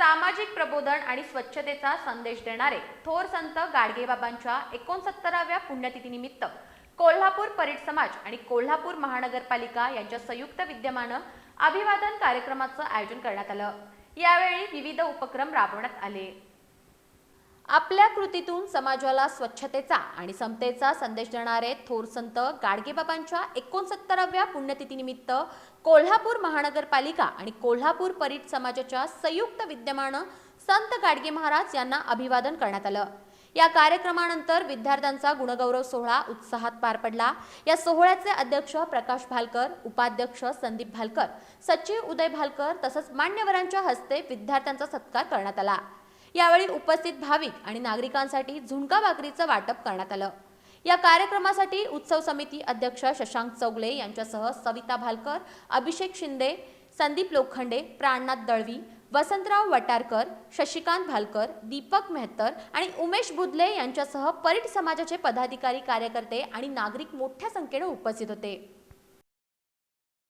सामाजिक प्रबोधन आणि स्वच्छतेचा संदेश देणारे थोर संत गाडगेबाबांच्या एकोणसत्तराव्या पुण्यतिथीनिमित्त कोल्हापूर परीट समाज आणि कोल्हापूर महानगरपालिका यांच्या संयुक्त विद्यमानं अभिवादन कार्यक्रमाचं आयोजन करण्यात आलं. यावेळी विविध उपक्रम राबवण्यात आले. आपल्या कृतीतून समाजाला स्वच्छतेचा आणि समतेचा संदेश देणारे थोर संत गाडगेबाबांच्या एकोणसत्तराव्या पुण्यतिथीनिमित्त कोल्हापूर महानगरपालिका आणि कोल्हापूर परीट समाजाच्या संयुक्त विद्यमानं संत गाडगे महाराज यांना अभिवादन करण्यात आलं. या कार्यक्रमानंतर विद्यार्थ्यांचा गुणगौरव सोहळा उत्साहात पार पडला. या सोहळ्याचे अध्यक्ष प्रकाश भालकर उपाध्यक्ष संदीप भालकर सचिव उदय भालकर तसंच मान्यवरांच्या हस्ते विद्यार्थ्यांचा सत्कार करण्यात आला. यावेळी उपस्थित भाविक आणि नागरिकांसाठी झुणका भाकरीचं वाटप करण्यात आलं. या कार्यक्रमासाठी उत्सव समिती अध्यक्ष शशांक चौगले यांच्यासह सविता भालकर अभिषेक शिंदे संदीप लोखंडे प्राणनाथ दळवी वसंतराव वटारकर शशिकांत भालकर दीपक मेहतर आणि उमेश बुधले यांच्यासह परीट समाजाचे पदाधिकारी कार्यकर्ते आणि नागरिक मोठ्या संख्येने उपस्थित होते.